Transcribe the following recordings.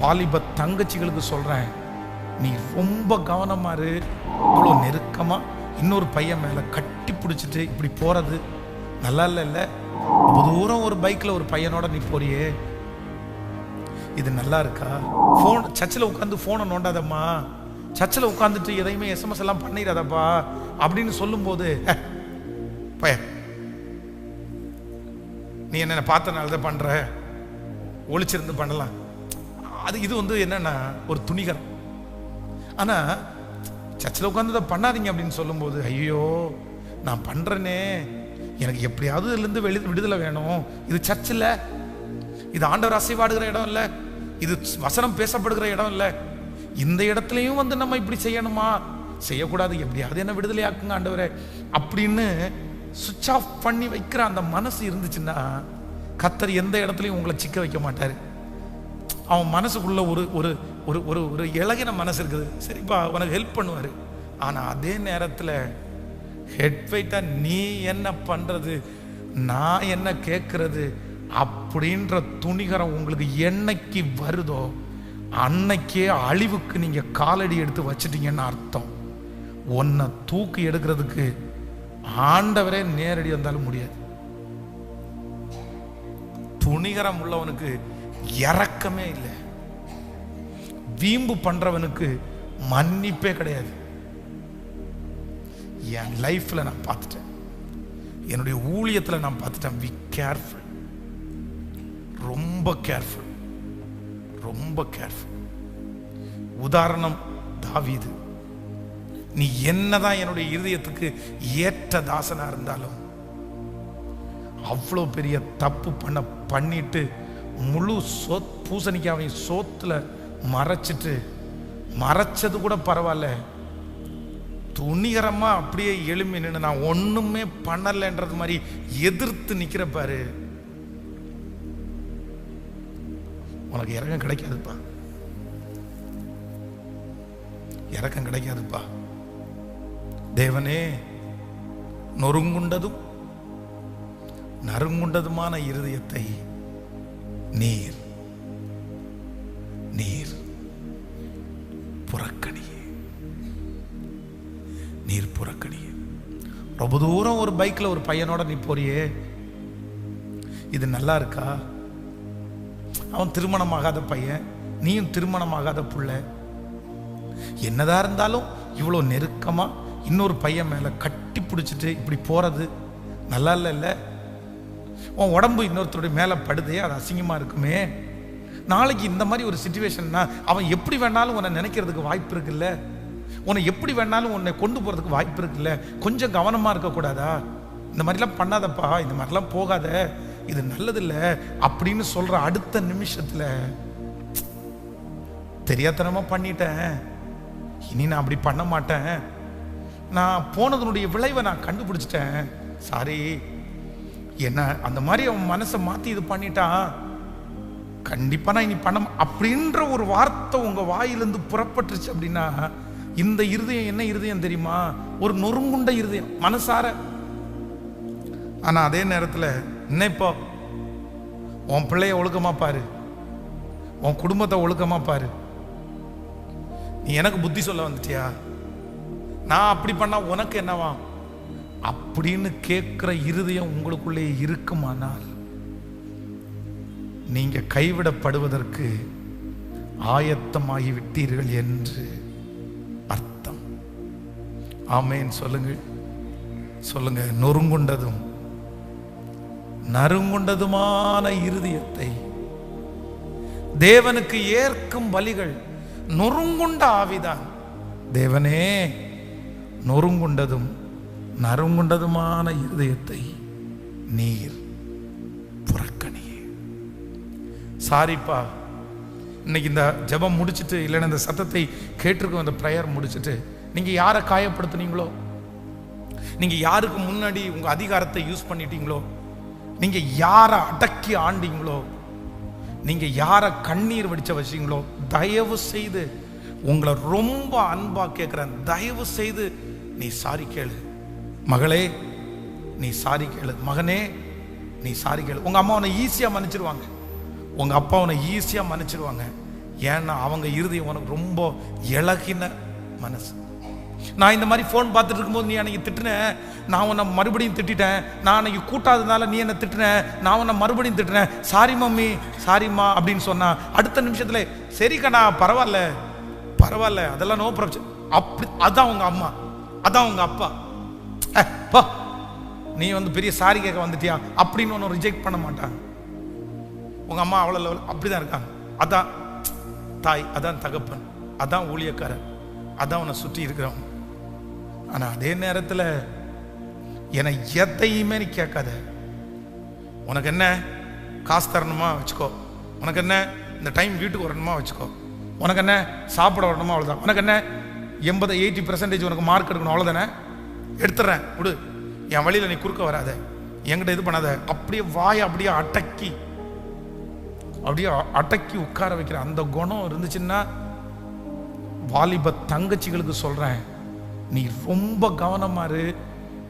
வாலிப தங்கச்சிகளுக்கு சொல்றேன். நீ ரொம்ப கவனமா இரு. இவ்வளோ நெருக்கமா இன்னொரு பையன் மேல கட்டி பிடிச்சிட்டு இப்படி போறது நல்லா இல்லை இல்ல. ரொம்ப தூரம் ஒரு பைக்ல ஒரு பையனோட நீ போறியே. இது நல்லா இருக்கா? ஃபோன் சர்ச்சில் உட்காந்து ஃபோனை நோண்டாதம்மா. சர்ச்சில் உட்காந்துட்டு எதையுமே எஸ்எம்எஸ் எல்லாம் பண்ணிடாதப்பா அப்படின்னு சொல்லும்போது பையன் பய நீ என்ன பார்த்தனால தான் பண்ற. ஒழிச்சிருந்து பண்ணலாம். அது இது வந்து என்னன்னா ஒரு துணிகரம். ஆனா சர்ச்சில் உட்காந்து இதை பண்ணாதீங்க அப்படின்னு சொல்லும்போது ஐயோ நான் பண்றேனே. எனக்கு எப்படியாவது இதுலேருந்து வெளி விடுதலை வேணும். இது சர்ச்சில் இது ஆண்டவர் அசைவாடுகிற இடம் இல்லை. இது வசனம் பேசப்படுகிற இடம் இல்லை. இந்த இடத்துலையும் வந்து நம்ம இப்படி செய்யணுமா? செய்யக்கூடாது. எப்படியாவது என்ன விடுதலையாக்குங்க ஆண்டவரே. அப்படின்னு சுவிட்ச் ஆஃப் பண்ணி வைக்கிற அந்த மனசு இருந்துச்சுன்னா கத்தர் எந்த இடத்துலையும் உங்களை சிக்க வைக்க மாட்டார். அவன் மனசுக்குள்ள ஒரு ஒரு ஒரு ஒரு ஒரு இளகின மனசு இருக்குது. சரிப்பா உனக்கு ஹெல்ப் பண்ணுவார். ஆனால் அதே நேரத்தில் ஹெட்வைட்டாக நீ என்ன பண்ணுறது நான் என்ன கேட்கறது அப்படின்ற துணிகரம் உங்களுக்கு என்னைக்கு வருதோ அன்னைக்கே அழிவுக்கு நீங்கள் காலடி எடுத்து வச்சிட்டீங்கன்னு அர்த்தம். உன்னை தூக்கி எடுக்கிறதுக்கு ஆண்டவரே நேரடி வந்தாலும் முடியாது. துணிகரம் உள்ளவனுக்கு இறக்கமே இல்லை. வீம்பு பண்றவனுக்கு மன்னிப்பே கிடையாது. என் லைஃப்ல நான் பார்த்துட்டேன். என்னுடைய ஊழியத்தில் நான் பார்த்துட்டேன். வி கேர்ஃபுல் ரொம்ப கேர்ஃபுல் ரொம்ப கேர்ஃபுல் உதாரணம் தாவீது. நீ என்னதான் என்னுடைய இருதயத்துக்கு ஏற்ற தாசனா இருந்தாலும் அவ்வளோ பெரிய தப்பு பண்ண பண்ணிட்டு முழு சோத் பூசணிக்காவையும் சோத்தில் மறைச்சிட்டு மறைச்சது கூட பரவாயில்ல. துணிகரமாக அப்படியே எழும்பி நின்று நான் ஒன்றுமே பண்ணலைன்றது மாதிரி எதிர்த்து நிற்கிற பாரு. உனக்கு இறக்கம் கிடைக்காதுப்பா. இறக்கம் கிடைக்காதுப்பா. தேவனே நொறுங்குண்டதும் நறுங்குண்டதுமான இருதயத்தை நீர் நீர் புறக்கணியே. நீர் புறக்கணியே. ரொம்ப தூரம் ஒரு பைக்கில் ஒரு பையனோட நீ போறியே. இது நல்லா இருக்கா? அவன் திருமணமாகாத பையன் நீயும் திருமணமாகாத புள்ள. என்னதான் இருந்தாலும் இவ்வளோ நெருக்கமாக இன்னொரு பையன் மேலே கட்டி பிடிச்சிட்டு இப்படி போகிறது நல்லா இல்லை இல்லை? உன் உடம்பு இன்னொருத்தருடைய மேலே படுதே அது அசிங்கமாக இருக்குமே. நாளைக்கு இந்த மாதிரி ஒரு சுச்சுவேஷன்னா அவன் எப்படி வேணாலும் உன்னை நினைக்கிறதுக்கு வாய்ப்பு இருக்குல்ல? உன்னை எப்படி வேணாலும் உன்னை கொண்டு போகிறதுக்கு வாய்ப்பு இருக்குல்ல? கொஞ்சம் கவனமாக இருக்கக்கூடாதா இந்த மாதிரிலாம் பண்ணாதப்பா இந்த மாதிரிலாம் போகாத. இது நல்லதில்லை அப்படின்னு சொல்கிற அடுத்த நிமிஷத்தில் தெரியாதனமாக பண்ணிட்டேன். இனி நான் அப்படி பண்ண மாட்டேன். நான் போனதனுடைய விளைவை நான் கண்டுபிடிச்சிட்டேன். சாரி என்ன அந்த மாதிரி அவன் மனசை மாற்றி இது பண்ணிட்டான் கண்டிப்பாக நான் இனி பண்ண அப்படின்ற ஒரு வார்த்தை உங்கள் வாயிலிருந்து புறப்பட்டுருச்சு அப்படின்னா இந்த இருதயம் என்ன இருதயம் தெரியுமா? ஒரு நொறுங்குண்ட இருதயம் மனசார. ஆனால் அதே நேரத்தில் என்ன இப்போ? உன் பிள்ளைய ஒழுக்கமாக பாரு. உன் குடும்பத்தை ஒழுக்கமாக பாரு. நீ எனக்கு புத்தி சொல்ல வந்துட்டியா? நான் அப்படி பண்ணால் உனக்கு என்னவாம்? அப்படின்னு கேட்குற இருதயம் உங்களுக்குள்ளே இருக்குமானால் நீங்க கைவிடப்படுவதற்கு ஆயத்தமாகி விட்டீர்கள் என்று அர்த்தம். ஆமேன். சொல்லுங்கள். சொல்லுங்க. நொறுங்குண்டதும் நறுங்குண்டதுமான இருதயத்தை தேவனுக்கு ஏற்கும் பலிகள் நொறுங்குண்ட ஆவிதான். தேவனே நொறுங்குண்டதும் நறுங்குண்டதுமான இருதயத்தை நீர் புறக்கணியே. சாரிப்பா இன்னைக்கு இந்த ஜெபம் முடிச்சிட்டு இல்லைன்னா இந்த சத்தத்தை கேட்டிருக்கோம் இந்த ப்ரேயர் முடிச்சிட்டு நீங்கள் யாரை காயப்படுத்துனீங்களோ? நீங்கள் யாருக்கு முன்னாடி உங்கள் அதிகாரத்தை யூஸ் பண்ணிட்டீங்களோ? நீங்கள் யாரை அடக்கி ஆண்டீங்களோ? நீங்கள் யாரை கண்ணீர் வடிச்ச வச்சீங்களோ? தயவு செய்து உங்களை ரொம்ப அன்பாக கேட்குறேன். தயவு செய்து நீ சாரி கேளு. மகளே நீ சாரி கேளு. மகனே நீ சாரி கேளு. உங்கள் அம்மா உன்னை ஈஸியாக மன்னிச்சிருவாங்க. உங்கள் அப்பா உன்னை ஈஸியாக மன்னிச்சிருவாங்க. ஏன்னா அவங்க இருதயம் உனக்கு ரொம்ப இழகின மனசு. நான் இந்த மாதிரி ஃபோன் பார்த்துட்டு இருக்கும்போது நீ அன்னைக்கு திட்டின நான் உன்னை மறுபடியும் திட்டிட்டேன். நான் அன்னைக்கு கூட்டாததுனால நீ என்னை திட்டின நான் உன்னை மறுபடியும் திட்டினேன் சாரி மம்மி சாரிம்மா அப்படின்னு சொன்னா அடுத்த நிமிஷத்தில் சரி கண்ணா பரவாயில்ல. பரவாயில்ல. அதெல்லாம் நோ பிரச்சனை அப்படி அதான் உங்கள் அம்மா. அதான் உங்கள் அப்பா. போ. நீ வந்து பெரிய சாரி கேட்க வந்துட்டியா? அப்படின்னு ஒன்று ரிஜெக்ட் பண்ண மாட்டாங்க உங்க அம்மா அவ்வளோ லெவல் அப்படிதான் இருக்காங்க. அதான் தாய் அதான் தகப்பன் அதான் ஊழியக்காரன் அதான் உன்னை சுற்றி இருக்கிறவன். ஆனால் அதே நேரத்தில் என்னை எதையுமே நீ கேட்காத. உனக்கு என்ன? காசு தரணுமா வச்சுக்கோ. உனக்கு என்ன? இந்த டைம் வீட்டுக்கு வரணுமா வச்சுக்கோ. உனக்கு என்ன? சாப்பிட வரணுமா அவ்வளோதான் உனக்கு என்ன? எண்பது எயிட்டி பர்சன்டேஜ் உனக்கு மார்க் எடுக்கணும் அவ்வளோதானே எடுத்துறேன் விடு. என் வழியில் நீ குறுக்க வராத. என்கிட்ட இது பண்ணாத. அப்படியே வாயை அப்படியே அடக்கி அப்படியே அ- அடக்கி உட்கார வைக்கிற அந்த குணம் இருந்துச்சுன்னா வாலிப தங்கச்சிகளுக்கு சொல்கிறேன் நீ ரொம்ப கவனமாரு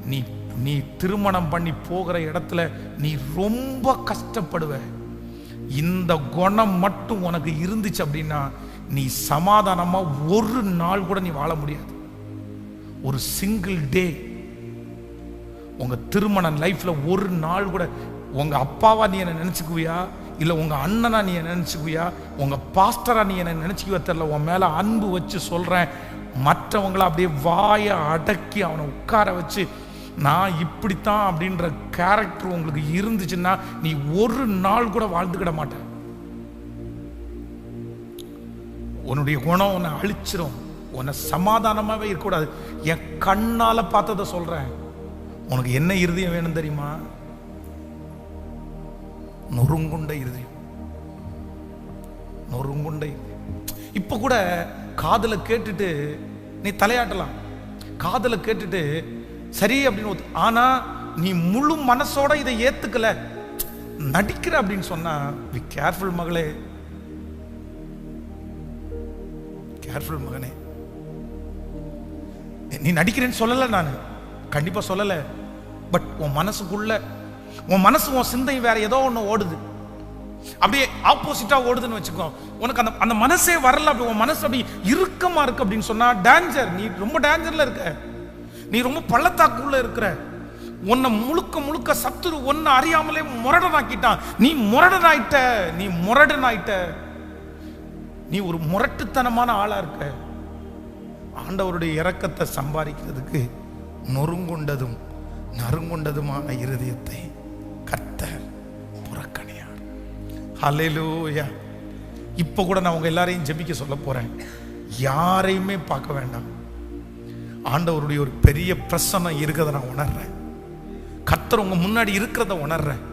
நீ நீ திருமணம் பண்ணி போகிற இடத்துல நீ ரொம்ப கஷ்டப்படுவ. இந்த குணம் மட்டும் உனக்கு இருந்துச்சு அப்படின்னா நீ சமாதானமாக ஒரு நாள் கூட நீ வாழ முடியாது. ஒரு சிங்கிள் டே உங்க திருமண லைஃப்ல ஒரு நாள் கூட உங்க அப்பாவா நீ என்ன நினைச்சுக்குவியா? இல்ல உங்க அண்ணனா நீ என்ன நினைச்சுக்குவியா? உங்க பாஸ்டரா நீ என்ன நினைச்சுக்குவியா தெரியல உன் மேல அன்பு வச்சு சொல்றேன். மற்றவங்கள அப்படியே வாயை அடக்கி அவனை உட்கார வச்சு நான் இப்படித்தான் அப்படின்ற கேரக்டர் உங்களுக்கு இருந்துச்சுன்னா நீ ஒரு நாள் கூட வாழ்ந்துக்கிட மாட்ட உன்னுடைய குணம் உன்னை அழிச்சிரும். உன்னை சமாதானமாகவே இருக்கக்கூடாது. என் கண்ணால பார்த்ததை சொல்றேன். உனக்கு என்ன இருதயம் வேணும் தெரியுமா? நொறுங்குண்ட இருதயம். நொறுங்குண்ட இப்போ கூட காதுல கேட்டுட்டு நீ தலையாட்டலாம். காதுல கேட்டுட்டு சரி அப்படின்னு ஒத்து- ஆனா நீ முழு மனசோட இதை ஏத்துக்கல. நடிக்கிற அப்படின்னு சொன்னா வி கேர்ஃபுல் மகளே. கேர்ஃபுல் மகனே. நீ நடிக்கிறேன்னு சொல்லலை நான். கண்டிப்பாக சொல்லலை. பட் உன் மனசுக்குள்ள உன் மனசு உன் சிந்தை வேற ஏதோ ஒன்று ஓடுது. அப்படியே ஆப்போசிட்டா ஓடுதுன்னு வச்சுக்கோ. உனக்கு அந்த அந்த மனசே வரல அப்படி உன் மனசு அப்படி இறுக்கமா இருக்கு அப்படின்னு சொன்னா டேஞ்சர் நீ ரொம்ப டேஞ்சர்ல இருக்க. நீ ரொம்ப பள்ளத்தாக்குள்ள இருக்கிற. உன்னை முழுக்க முழுக்க சத்துரு ஒன்னு அறியாமலே முரடனாக்கிட்டான். நீ முரடனாயிட்ட நீ முரடனாயிட்ட. நீ ஒரு முரட்டுத்தனமான ஆளா இருக்க. ஆண்டவருடைய இறக்கத்தை சம்பாதிக்கிறதுக்கு நொறுங்குண்டதும் நறுங்குண்டதுமான இருதயத்தை கத்தர் புறக்கணியார். ஹலெலூயா இப்போ கூட நான் உங்க எல்லாரையும் ஜெபிக்க சொல்ல போறேன். யாரையுமே பார்க்க வேண்டாம். ஆண்டவருடைய ஒரு பெரிய பிரசனம் இருக்கிறத நான் உணர்றேன். கத்தர் உங்க முன்னாடி இருக்கிறத உணர்றேன்.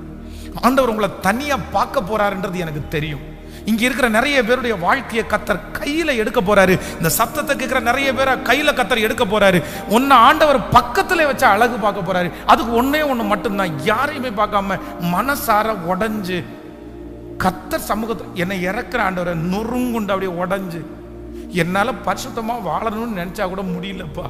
ஆண்டவர் உங்களை தனியா பார்க்க போறாருன்றது எனக்கு தெரியும். இங்க இருக்கிற நிறைய பேருடைய வாழ்க்கையை கத்தர் கையில எடுக்க போறாரு. இந்த சத்தத்தை கேட்கிற நிறைய பேரை கையில கத்தர் எடுக்க போறாரு. ஒன்னு ஆண்டவர் பக்கத்துல வச்சு அழகு பார்க்க போறாரு. அதுக்கு ஒன்னே ஒண்ணு மட்டும்தான். யாரையுமே பார்க்காம மனசார உடஞ்சு கத்தர் சமூகத்தில் என்னை இறக்குற ஆண்டவரை நொறுங்குண்டு அப்படியே உடஞ்சு என்னால பரிசுத்தமா வாழணும்னு நினைச்சா கூட முடியலப்பா.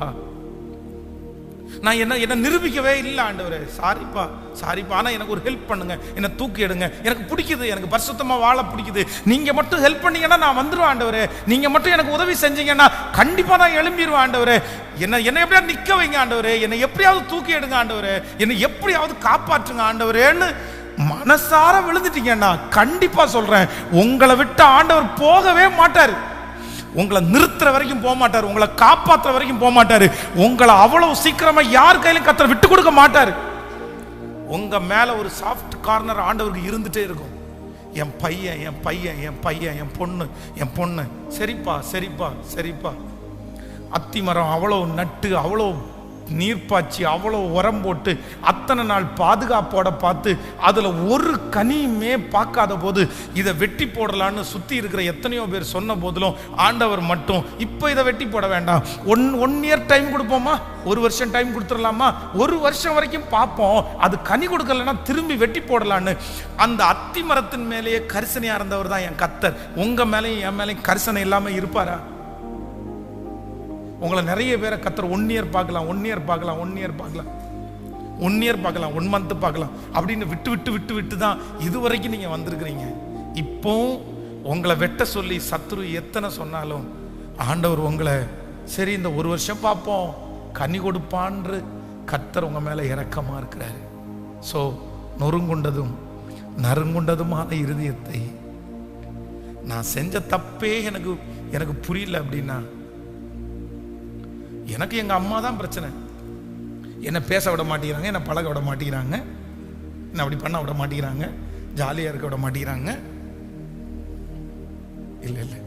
நான் என்ன என்ன நிரூபிக்கவே இல்லை ஆண்டவரே. சாரிப்பா சாரிப்பா. ஆனால் எனக்கு ஒரு ஹெல்ப் பண்ணுங்க. என்னை தூக்கி எடுங்க. எனக்கு பிடிக்குது. எனக்கு பரிசுத்தமாக வாழ பிடிக்குது. நீங்க மட்டும் ஹெல்ப் பண்ணீங்கன்னா நான் வந்துருவேன் ஆண்டவரே. நீங்கள் மட்டும் எனக்கு உதவி செஞ்சீங்கன்னா கண்டிப்பா நான் எழும்பிடுவேன் ஆண்டவரே. என்ன என்னை எப்படியாவது நிற்க வைங்க ஆண்டவரே. என்னை எப்படியாவது தூக்கி எடுங்க ஆண்டவரே. என்னை எப்படியாவது காப்பாற்றுங்க ஆண்டவரேன்னு மனசார விழுந்துட்டீங்கன்னா கண்டிப்பாக சொல்றேன். உங்களை விட்டு ஆண்டவர் போகவே மாட்டார். உங்களை நிறுத்துற வரைக்கும் போக மாட்டார். உங்களை காப்பாற்றுற வரைக்கும் போக மாட்டார். உங்களை அவ்வளவு சீக்கிரமா யார் கையிலும் கத்தரை விட்டு கொடுக்க மாட்டார். உங்க மேல ஒரு சாஃப்ட் கார்னர் ஆண்டவருக்கு இருந்துட்டே இருக்கும். என் பையன் என் பையன் என் பையன் என் பொண்ணு என் பொண்ணு. சரிப்பா சரிப்பா சரிப்பா. அத்தி மரம் அவ்வளோ நட்டு அவ்வளோ நீர் பாய்ச்சி அவ்வளோ உரம் போட்டு அத்தனை நாள் பாதுகாப்போட பார்த்து அதில் ஒரு கனியுமே பார்க்காத போது இதை வெட்டி போடலான்னு சுற்றி இருக்கிற எத்தனையோ பேர் சொன்ன போதிலும் ஆண்டவர் மட்டும் இப்போ இதை வெட்டி போட வேண்டாம். ஒன் ஒன் இயர் டைம் கொடுப்போமா? ஒரு வருஷம் டைம் கொடுத்துடலாமா? ஒரு வருஷம் வரைக்கும் பார்ப்போம். அது கனி கொடுக்கலன்னா திரும்பி வெட்டி போடலான்னு. அந்த அத்தி மரத்தின் மேலேயே கரிசனையாக இருந்தவர் தான் என் கத்தர். உங்கள் மேலேயும் என் மேலேயும் கரிசனை இல்லாமல் இருப்பாரா? உங்களை நிறைய பேரை கத்துற ஒன் இயர் பார்க்கலாம் ஒன் இயர் பார்க்கலாம் ஒன் இயர் பார்க்கலாம். ஒன் இயர் பார்க்கலாம் ஒன் மந்த் பார்க்கலாம். அப்படின்னு விட்டு விட்டு விட்டு விட்டு தான் இது வரைக்கும் நீங்கள் வந்திருக்கிறீங்க. இப்போ உங்களை வெட்ட சொல்லி சத்ரு எத்தனை சொன்னாலும் ஆண்டவர் உங்களை சரி இந்த ஒரு வருஷம் பார்ப்போம் கனி கொடுப்பான்று கத்தர் உங்கள் மேலே இறக்கமாக இருக்கிறாரு. ஸோ நொறுங்குண்டதும் நறுங்குண்டதுமான இருதயத்தை நான் செஞ்ச தப்பே எனக்கு எனக்கு புரியல அப்படின்னா எனக்கு எங்கள் அம்மா தான் பிரச்சனை. என்னை பேச விட மாட்டேங்கிறாங்க என்னை பழக விட மாட்டேங்கிறாங்க என்னை அப்படி பண்ண விட மாட்டேங்கிறாங்க ஜாலியாக இருக்க விட மாட்டேங்கிறாங்க. இல்லை இல்லை.